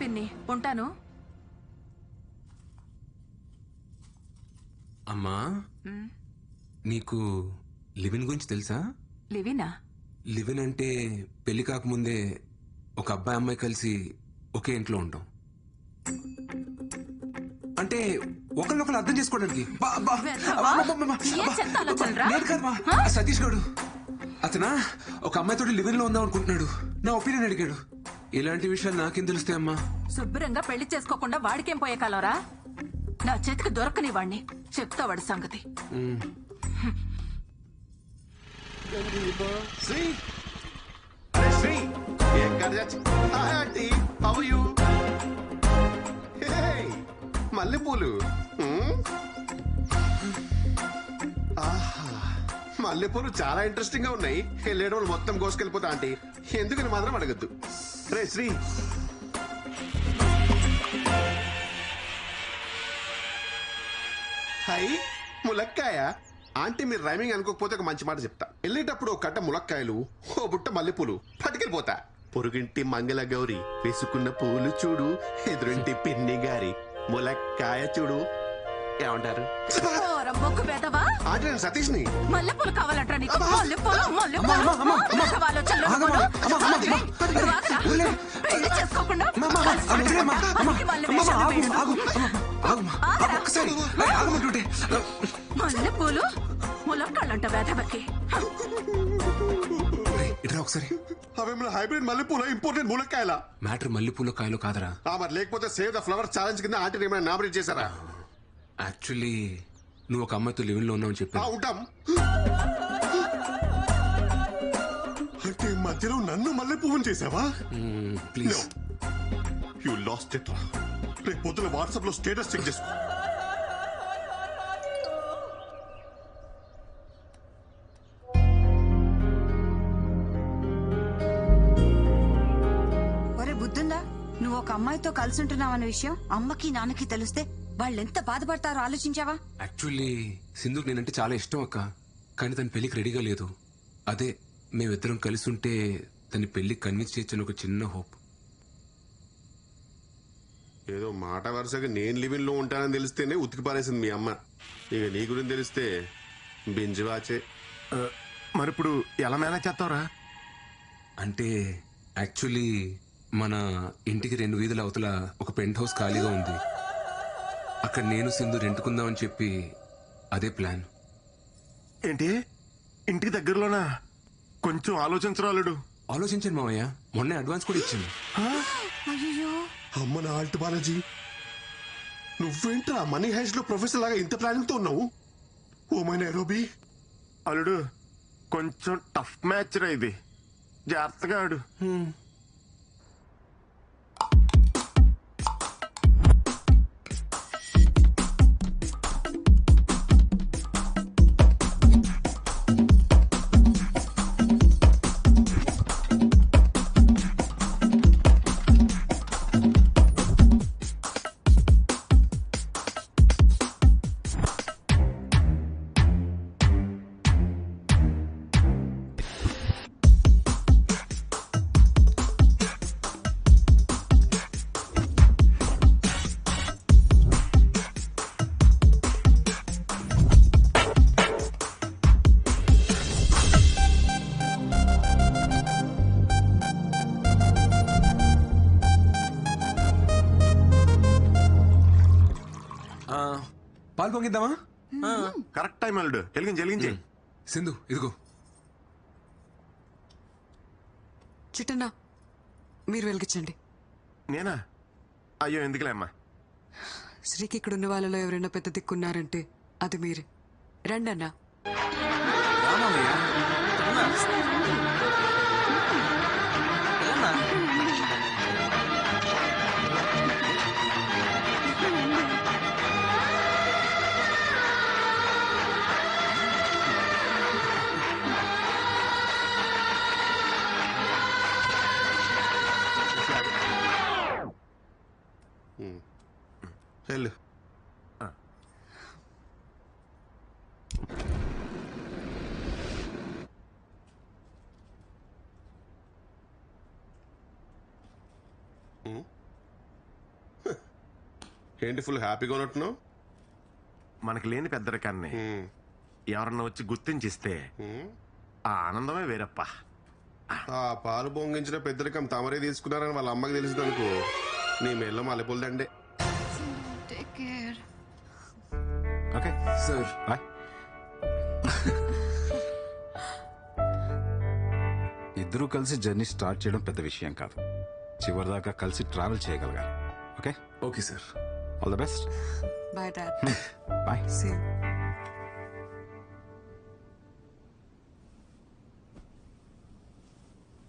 పిన్ని. ఉంటాను. అమ్మా. నీకు లివిన్ గురించి తెలుసా? లివినా? లివిన్ అంటే పెళ్ళి కాకముందే ఒక అబ్బాయి అమ్మాయి కలిసి ఒకే ఇంట్లో ఉంటాం. అంటే ఒకరినొకరు అర్థం చేసుకోవడానికి. బా, బా, వెధవా? అబ్బా, అబ్బా, అబ్బా, ఏం అబ్బా, చెత్త ఆలోచనరా? లేదు కాదమ్మా. ఆ సతీష్ గాడు. అతనా? ఒక అమ్మాయితో లివిన్లో ఉందాం అనుకుంటున్నాడు. నా ఒపీనియన్ అడిగాడు. ఇలాంటి విషయాలు నాకేం తెలుస్తాయి అమ్మా? శుభ్రంగా పెళ్ళి చేసుకోకుండా వాడికేం పోయే కాలరా నా చేతికి దొరకని వాణ్ణి చెప్తా వాడి సంగతి. శ్రీ. అరే ఎక్కడ చచ్చి మల్లెపూలు. మల్లెపూలు చాలా ఇంట్రెస్టింగ్గా ఉన్నాయి. వెళ్ళేటప్పుడు మొత్తం కోసుకెళ్ళిపోతా ఆంటీ. ఎందుకని మాత్రం అడగద్దు. రే శ్రీ. హై ములక్కాయ. ఆంటీ మీరు రైమింగ్ అనుకోకపోతే ఒక మంచి మాట చెప్తా. వెళ్ళేటప్పుడు ఒక కట్ట ములక్కాయలు ఓ బుట్ట మల్లెపూలు పట్టుకెళ్ళిపోతా. పొరుగింటి మంగళ గౌరి వేసుకున్న పూలు చూడు ఎదురింటి పిన్ని గారి ములక్కాయ చూడు. ఏమంటారు? ఓర మొక్కు వెదవా ఆంటీ నేను సతీష్ని మల్లెపూలు కావాలంటరా నీకు అమ్మా. మల్లెపూలు మల్లెపూలు అమ్మా, అమ్మా, అమ్మా. అమ్మా, అమ్మా, అమ్మా, నువ్వు ఆగరా? ఊర్లే. పెళ్ళి చేసుకోకుండా అమ్మా, అమ్మా, అమ్మా, కలిసి అమ్మా, వదిలేమ్మా. అమ్మా, పనికి మల్లె అమ్మా, వేషాలు ఆగు, వేయడం. ఆగు, అమ్మా, ఆగుమ్మా. ఆగరా? ఒక్కసారి అయ్, ఆగమంటుంటే మల్లెపూలు ములక్కాళ్ళంట వేధవకి రేయ్, ఇట్రా ఒకసారి హైబ్రిడ్ మల్లెపూల ఇంపార్టెంట్ ములక్కాయల మ్యాటర్ మల్లెపూల కాయలు కాదరా ఆ మరి లేకపోతే సేవ్ ద ఫ్లవర్ ఛాలెంజ్ కింద ఆంటీ ఏమైనా నామినేట్ చేశారా యాక్చువల్లీ నువ్వు ఒక అమ్మాయితో లివిన్లో ఉన్నావు ఉంటాం. అంటే మధ్యలో నన్ను మల్లె పువ్వుని చేసావా? ప్లీజ్ యు లాస్ట్ ఇట్ రేపు పొద్దున వాట్సాప్లో స్టేటస్ చెక్ చేసుకో. ఒరే బుద్ధుందా? నువ్వు ఒక అమ్మాయితో కలిసి ఉంటున్నావన్న విషయం అమ్మకి నాన్నకి తెలిస్తే వాళ్ళెంత బాధపడతారో ఆలోచించావా? యాక్చువల్లీ సింధుకు నేనంటే చాలా ఇష్టం అక్క. కానీ తన పెళ్ళికి రెడీగా లేదు. అదే మేమిద్దరం కలిసి ఉంటే తన పెళ్ళి కన్విన్స్ చేయొచ్చని ఒక చిన్న హోప్. ఏదో మాట వరుసగా నేను లివింగ్లో ఉంటానని తెలిస్తేనే ఉతికి పారేసింది మీ అమ్మ. ఇక నీ గురించి తెలిస్తే బింజి వాచే. మరి ఇప్పుడు ఎలా మేనేజ్ చేస్తావురా? అంటే యాక్చువల్లీ మన ఇంటికి రెండు వీధుల అవతల ఒక పెంట్ హౌస్ ఖాళీగా ఉంది. అక్కడ నేను సింధు రెంటుకుందామని చెప్పి అదే ప్లాన్. ఏంటి? ఇంటికి దగ్గరలోనా? కొంచెం ఆలోచించరాలుడు. ఆలోచించండి మావయ్య. మొన్నే అడ్వాన్స్ కూడా ఇచ్చింది. అయ్యో అమ్మ నా ఆల్ట్ బాలాజీ. నువ్వేంట్రా మనీ హైస్లో ప్రొఫెసర్ లాగా ఇంత ప్లానింగ్తో ఉన్నావు? Oh my Nairobi. అల్లుడు కొంచెం టఫ్ మ్యాచ్ రా ఇది. జాగ్రత్తగా ఆడు. పొంగిద్దామా కరెక్ట్ టైం అల్లుడు. వెలిగించి వెలిగించి సింధు ఇదిగో. చిట్టన్నా మీరు వెలిగించండి. నేనా? అయ్యో ఎందుకులే అమ్మా? శ్రీకి ఇక్కడ ఉన్న వాళ్ళలో ఎవరైనా పెద్ద దిక్కున్నారంటే అది మీరే. రండి అన్నా వెళ్ళు ఏంటి ఫుల్ హ్యాపీగా ఉన్నట్టున్నావు? మనకి లేని పెద్దరికాన్ని ఎవరన్నా వచ్చి గుర్తించిస్తే ఆ ఆనందమే వేరప్ప. ఆ పాలు పొంగించిన పెద్దరికం తమరే తీసుకున్నారని వాళ్ళ అమ్మకి తెలిసింది అనుకో నీ మెల్ల మల్లెపూల దండే ఓకే సార్ బాయ్ ఇద్దరూ కలిసి జర్నీ స్టార్ట్ చేయడం పెద్ద విషయం కాదు. చివరిదాకా కలిసి ట్రావెల్ చేయగలగాలి. Okay okay sir all the best bye dad bye see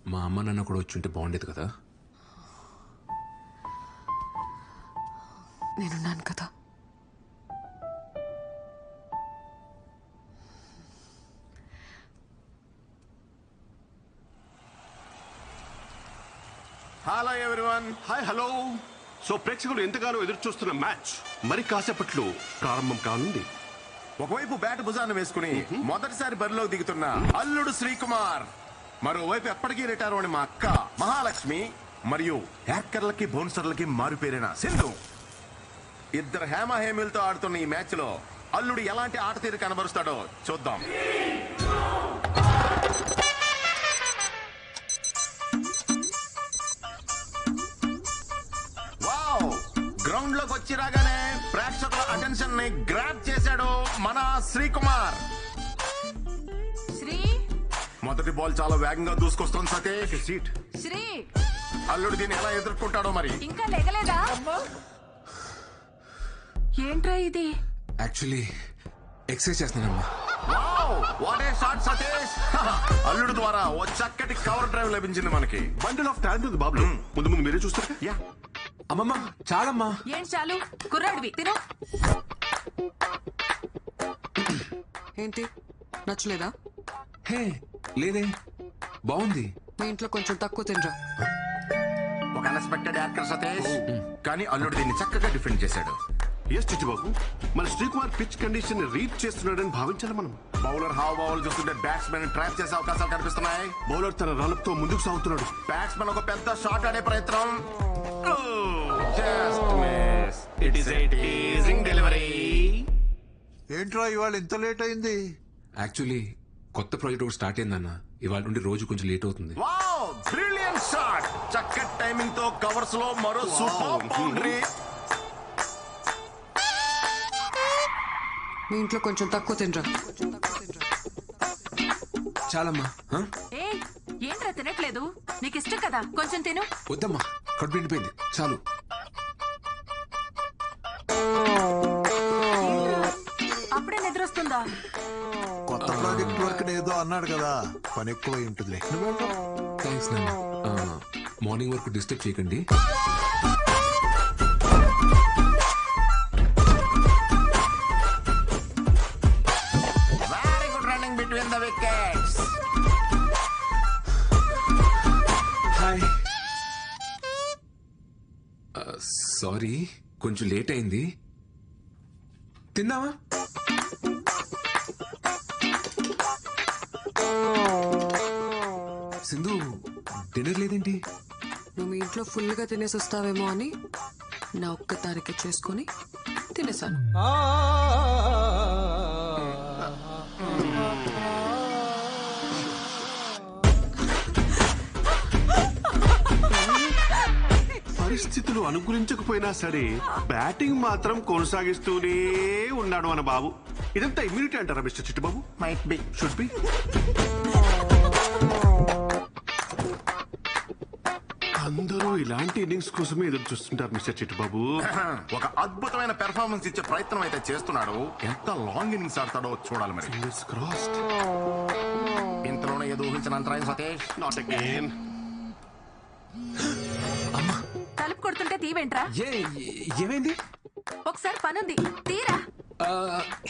మా అమ్మ నాన్న కూడా వచ్చి ఉంటే బాగుండేది కదా? నేనున్నాను కదా. Hello everyone hi hello so ప్రేక్షకులు ఎంతగానో ఎదురు చూస్తున్న మ్యాచ్ మరి కాసేపట్లో ప్రారంభం కానుంది. ఒకవైపు బ్యాట్ భుజాన్ని వేసుకుని మొదటిసారి బరిలోకి దిగుతున్న అల్లుడు శ్రీకుమార్ మరోవైపు ఎప్పటికీ రిటైర్ అని మా అక్క మహాలక్ష్మి మరియు హ్యాకర్లకి బౌన్సర్లకి మారుపేరిన సింధు. ఇద్దరు హేమ హేమిలతో ఆడుతున్న ఈ మ్యాచ్లో అల్లుడు ఎలాంటి ఆట తీరు కనబరుస్తాడో చూద్దాం. వావ్! గ్రౌండ్లోకి వచ్చి రాగానే ప్రేక్షకుల అటెన్షన్ని గ్రాప్ చేశాడు మన శ్రీకుమార్. శ్రీ? మొదటి బాల్ చాలా వేగంగా దూసుకొస్తుంది సతీష్. సీట్ శ్రీ. అల్లుడు దీన్ని ఎలా ఎదుర్కొంటాడో మరి. ఇంకా లేగలేదా? ఏంట్రా ఇది? Actually exercise చేస్తున్నానమ్మా. Wow what a shot Satish అల్లుడు ద్వారా ఓ చక్కటి కవర్ డ్రైవ్ లభించింది మనకి. బండిల్ ఆఫ్ టాలెంట్ ఉంది బాబు ముందు ముందు మీరే చూస్తారు. యా అమ్మమ్మ చాలమ్మా. ఏంటి చాలు? కుర్రాడివి తిను. ఏంటి? నచ్చలేదా? హే లేదే. బాగుంది. మీ ఇంట్లో కొంచెం తక్కువ తినరా? ఒక అన్ఎక్స్పెక్టెడ్ యాక్టర్ సతీష్ కానీ అల్లుడు దీన్ని చక్కగా డిఫెండ్ చేశాడు. ఎస్ చిట్టిబాబు మన శ్రీకుమార్ పిచ్ కండిషన్ రీడ్ చేస్తున్నాడని భావించాలి మనం. బౌలర్ హావ్ బౌల్ చూస్తుంటే బ్యాట్స్మెన్ ట్రాప్ చేసే అవకాశాలు కనిపిస్తున్నాయి. బౌలర్ తన రన్అప్ ముందుకు సాగుతున్నాడు. బ్యాట్స్మెన్ ఒక పెద్ద షాట్ ఆడే ప్రయత్నం. Just miss it is a teasing delivery ఏంట్రా ఇవాళ ఇంత లేట్ అయింది? యాక్చువల్లీ కొత్త ప్రాజెక్ట్ ఒకటి స్టార్ట్ అయిందన్న. ఇవాళ నుండి రోజు కొంచెం లేట్ అవుతుంది. వావ్ బ్రిలియంట్ షాట్ చక్కటి టైమింగ్తో కవర్స్లో మరో సూపర్ బౌండరీ మీ ఇంట్లో కొంచెం తక్కువ తినరా? చాలమ్మా హ? ఏ ఏంట్రా తినట్లేదు? నీకు ఇష్టం కదా కొంచెం తిను. వద్దమ్మా కడుపు నిండిపోయింది చాలు. అప్పుడే నిద్రొస్తుందా? కొత్త ప్రాజెక్ట్ వర్క్ ఏదో అన్నాడు కదా పని ఎక్కువ ఉంటుందిలే. నువ్వు వెళ్ళు. థ్యాంక్స్ నాన్న మార్నింగ్ వరకు డిస్టర్బ్ చేయకండి. సారీ కొంచెం లేట్ అయింది. తిన్నావా సింధు డిన్నర్ లేదేంటి? నువ్వు మీ ఇంట్లో ఫుల్గా తినేసి వస్తావేమో అని నా ఒక్క తారీఖు చేసుకొని తినేసాను. అనుకూలించకపోయినా సరే బ్యాటింగ్ మాత్రం కొనసాగిస్తూనే ఉన్నాడు మన బాబు. ఇదంతా ఇమ్యూనిటీ అంటారా mister Chittubabu? Might be should be అందరూ ఇలాంటి ఇన్నింగ్స్ కోసమే ఎదురు చూస్తుంటారు మిస్టర్ చిట్టుబాబు. ఒక అద్భుతమైన పెర్ఫార్మెన్స్ ఇచ్చే ప్రయత్నం అయితే చేస్తున్నాడు. ఎంత లాంగ్ ఇన్నింగ్స్ ఆడతాడో చూడాలి మరి. ఫింగర్స్ క్రాస్డ్ ఇంతలోనే ఏదో ఊహించిన అంతరాయం సతీష్. Not again తీవేంట్రా? ఏ ఏమైంది? ఒకసారి పనుంది. తీరా.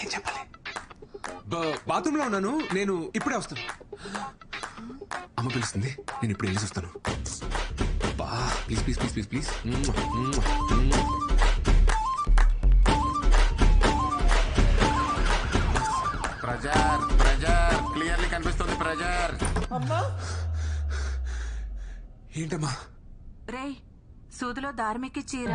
ఏం చెప్పాలి? బాత్రూమ్లో ఉన్నాను నేను ఇప్పుడే వస్తాను. అమ్మ పిలుస్తుంది నేను ఇప్పుడు వెళ్ళేసి వస్తాను please please please please please. Pressure pressure clearly కనిపిస్తుంది ప్రెజర్. ఏంటమ్మా? రే సూదులో దార్మికి చీర.